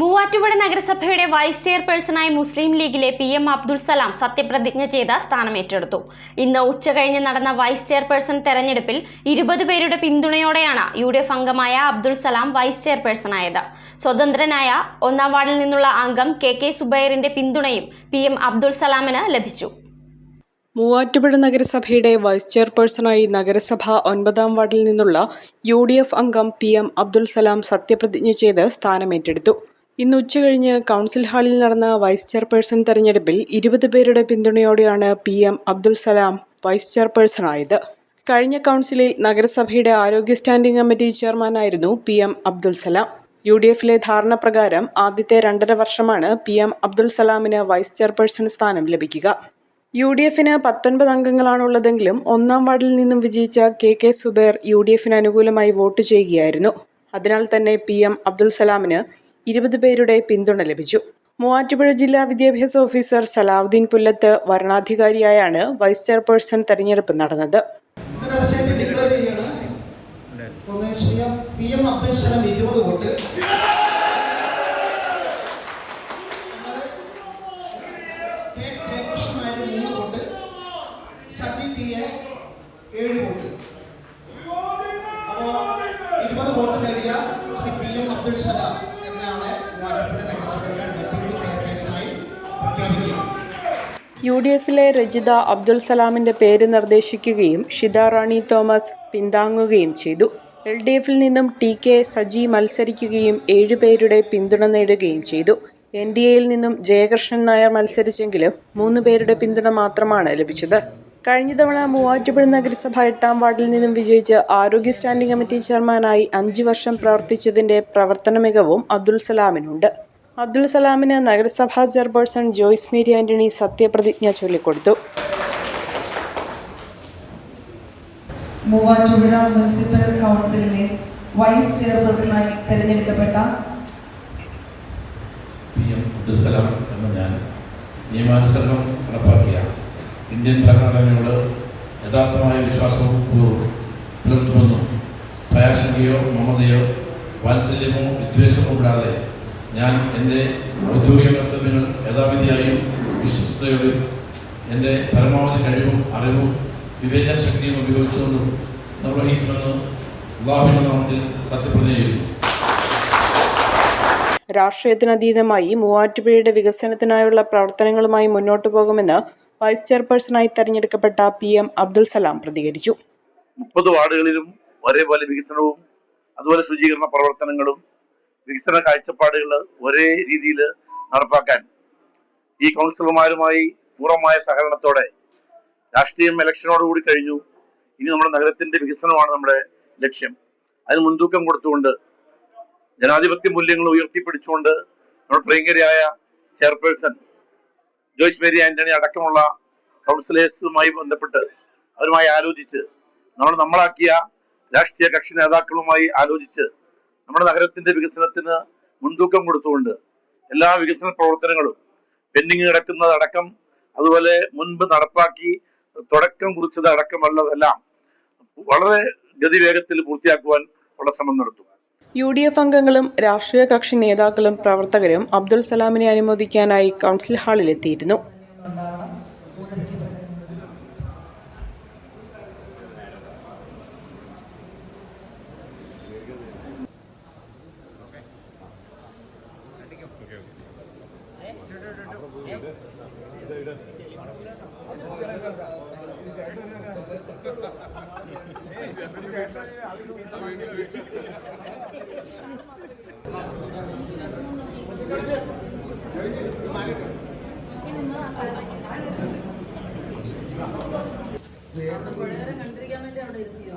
മൂവാറ്റുപുഴ നഗരസഭയുടെ വൈസ് ചെയർപേഴ്സണായി മുസ്ലിം ലീഗിലെ P M Abdul Salam സത്യപ്രതിജ്ഞ ചെയ്ത സ്ഥാനം ഏറ്റെടുത്തു. ഇന്ന് ഉച്ചകഴിഞ്ഞ് നടന്ന വൈസ് ചെയർപേഴ്സൺ തെരഞ്ഞെടുപ്പിൽ ഇരുപത് പേരുടെ പിന്തുണയോടെയാണ് യു ഡി എഫ് അംഗമായ അബ്ദുൾ സലാം വൈസ് ചെയർപേഴ്സണായത്. സ്വതന്ത്രനായ ഒന്നാം വാർഡിൽ നിന്നുള്ള അംഗം കെ കെ സുബൈറിന്റെ പിന്തുണയും പി എം അബ്ദുൾ സലാമിന് ലഭിച്ചു. മൂവാറ്റുപുഴ നഗരസഭയുടെ വൈസ് ചെയർപേഴ്സണായി നഗരസഭ ഒൻപതാം വാർഡിൽ നിന്നുള്ള യു ഡി എഫ് അംഗം പി എം അബ്ദുൾ സലാം സത്യപ്രതിജ്ഞ ചെയ്ത് സ്ഥാനമേറ്റെടുത്തു ഇന്ന് ഉച്ചകഴിഞ്ഞ് കൗൺസിൽ ഹാളിൽ നടന്ന വൈസ് ചെയർപേഴ്സൺ തെരഞ്ഞെടുപ്പിൽ ഇരുപത് പേരുടെ പിന്തുണയോടെയാണ് P M Abdul Salam vice ചെയർപേഴ്സണായത് കഴിഞ്ഞ കൗൺസിലിൽ നഗരസഭയുടെ ആരോഗ്യ standing committee ചെയർമാനായിരുന്നു P M Abdul Salam. U D എഫിലെ ധാരണ പ്രകാരം ആദ്യത്തെ രണ്ടര വർഷമാണ് പി എം അബ്ദുൽ സലാമിന് വൈസ് ചെയർപേഴ്സൺ സ്ഥാനം ലഭിക്കുക. യു ഡി എഫിന് പത്തൊൻപത് അംഗങ്ങളാണുള്ളതെങ്കിലും ഒന്നാം വാർഡിൽ നിന്നും വിജയിച്ച K K Subair U D എഫിന് അനുകൂലമായി വോട്ട് ചെയ്യുകയായിരുന്നു. അതിനാൽ തന്നെ പി എം അബ്ദുൽ സലാമിന് ഇരുപത് പേരുടെ പിന്തുണ ലഭിച്ചു. മൂവാറ്റുപുഴ ജില്ലാ വിദ്യാഭ്യാസ ഓഫീസർ സലാവുദ്ദീൻ പുല്ലത്ത് വരണാധികാരിയായാണ് വൈസ് ചെയർപേഴ്സൺ തെരഞ്ഞെടുപ്പ് നടന്നത്. പി എം അബ്ദുൽ സലാം ഇരുപത് വോട്ട്. യു ഡി എഫിലെ രജിത അബ്ദുൽ സലാമിന്റെ പേര് നിർദ്ദേശിക്കുകയും ഷിത റാണി തോമസ് പിന്താങ്ങുകയും ചെയ്തു. എൽ ഡി എഫിൽ നിന്നും ടി കെ സജി മത്സരിക്കുകയും ഏഴുപേരുടെ പിന്തുണ നേടുകയും ചെയ്തു. എൻ ഡി എയിൽ നിന്നും ജയകൃഷ്ണൻ നായർ മത്സരിച്ചെങ്കിലും മൂന്ന് പേരുടെ പിന്തുണ മാത്രമാണ് ലഭിച്ചത്. കഴിഞ്ഞ തവണ മൂവാറ്റുപുഴ നഗരസഭ എട്ടാം വാർഡിൽ നിന്നും വിജയിച്ച് ആരോഗ്യ സ്റ്റാൻഡിംഗ് കമ്മിറ്റി ചെയർമാനായി അഞ്ചു വർഷം പ്രവർത്തിച്ചതിന്റെ പ്രവർത്തന മികവും അബ്ദുൽ സലാമിനുണ്ട്. അബ്ദുൽ സലാമിന് നഗരസഭാ ചെയർപേഴ്സൺ ജോയ്സ് മേരി ആന്റണി സത്യപ്രതിജ്ഞ ചൊല്ലിക്കൊടുത്തു. മൂവാറ്റുപുഴ മുനിസിപ്പൽ കൗൺസിലിലെ വൈസ് ചെയർപേഴ്സണായി തിരഞ്ഞെടുക്കപ്പെട്ട പി എം അബ്ദുൽസലാം എന്ന ഞാൻ നിയമാനുസരണം നടപ്പാക്കിയ ഇന്ത്യൻ ഭരണഘടനയോട് യഥാർത്ഥമായ വിശ്വാസവും പൂർവം പുലർത്തുമെന്നും ഭയാശങ്കയോ മമതയോ വാത്സല്യമോ വിദ്വേഷമോ കൂടാതെ ഞാൻ എന്റെ ഔദ്യോഗിക കർത്തവ്യങ്ങൾ യഥാവിധിയായും വിശ്വസ്തയോടും എന്റെ പരമാവധി കഴിവും അറിവും വിവേചന ശക്തിയും ഉപയോഗിച്ചുകൊണ്ടും നിർവഹിക്കുമെന്ന് അള്ളാഹുവിന്റെ നാമത്തിൽ സത്യപ്രതിജ്ഞ ചെയ്യുന്നു. രാഷ്ട്രീയത്തിനതീതമായി മൂവാറ്റുപുഴയുടെ വികസനത്തിനായുള്ള പ്രവർത്തനങ്ങളുമായി മുന്നോട്ടു പോകുമെന്ന് വൈസ് ചെയർപേഴ്സണായി തെരഞ്ഞെടുക്കപ്പെട്ട പി എം അബ്ദുൽ സലാം പ്രതികരിച്ചു. മുപ്പത് വാർഡുകളിലും ഒരേപോലെ വികസനവും അതുപോലെ ശുചീകരണ പ്രവർത്തനങ്ങളും വികസന കാഴ്ചപ്പാടുകൾ ഒരേ രീതിയിൽ നടപ്പാക്കാൻ ഈ കൗൺസിലർമാരുമായി പൂർണമായ സഹകരണത്തോടെ രാഷ്ട്രീയം ഇലക്ഷനോടുകൂടി കഴിഞ്ഞു. ഇനി നമ്മുടെ നഗരത്തിന്റെ വികസനമാണ് നമ്മുടെ ലക്ഷ്യം. അതിന് മുൻതൂക്കം കൊടുത്തുകൊണ്ട് ജനാധിപത്യ മൂല്യങ്ങൾ ഉയർത്തിപ്പിടിച്ചുകൊണ്ട് നമ്മുടെ പ്രിയങ്കരിയായ ചെയർപേഴ്സൺ ജോയ്സ് മേരി ആന്റണി അടക്കമുള്ള കൗൺസിലേഴ്സുമായി ബന്ധപ്പെട്ട് അവരുമായി ആലോചിച്ച് നമ്മൾ നമ്മളാക്കിയ രാഷ്ട്രീയ കക്ഷി നേതാക്കളുമായി ആലോചിച്ച് നമ്മുടെ നഗരത്തിന്റെ വികസനത്തിന് മുൻതൂക്കം കൊടുത്തുകൊണ്ട് എല്ലാ വികസന പ്രവർത്തനങ്ങളും പെൻഡിങ് കിടക്കുന്നതടക്കം അതുപോലെ മുൻപ് നടപ്പാക്കി തുടക്കം കുറിച്ചത് അടക്കമുള്ളതെല്ലാം വളരെ ഗതിവേഗത്തിൽ പൂർത്തിയാക്കുവാൻ ഉള്ള ശ്രമം നടത്തും. യു ഡി എഫ് അംഗങ്ങളും രാഷ്ട്രീയ കക്ഷി നേതാക്കളും പ്രവർത്തകരും അബ്ദുൾ സലാമിനെ അനുമോദിക്കാനായി കൗൺസിൽ ഹാളിലെത്തിയിരുന്നു. കണ്ടിരിക്കാൻ വേണ്ടി അവിടെ ഇരുത്തിയോ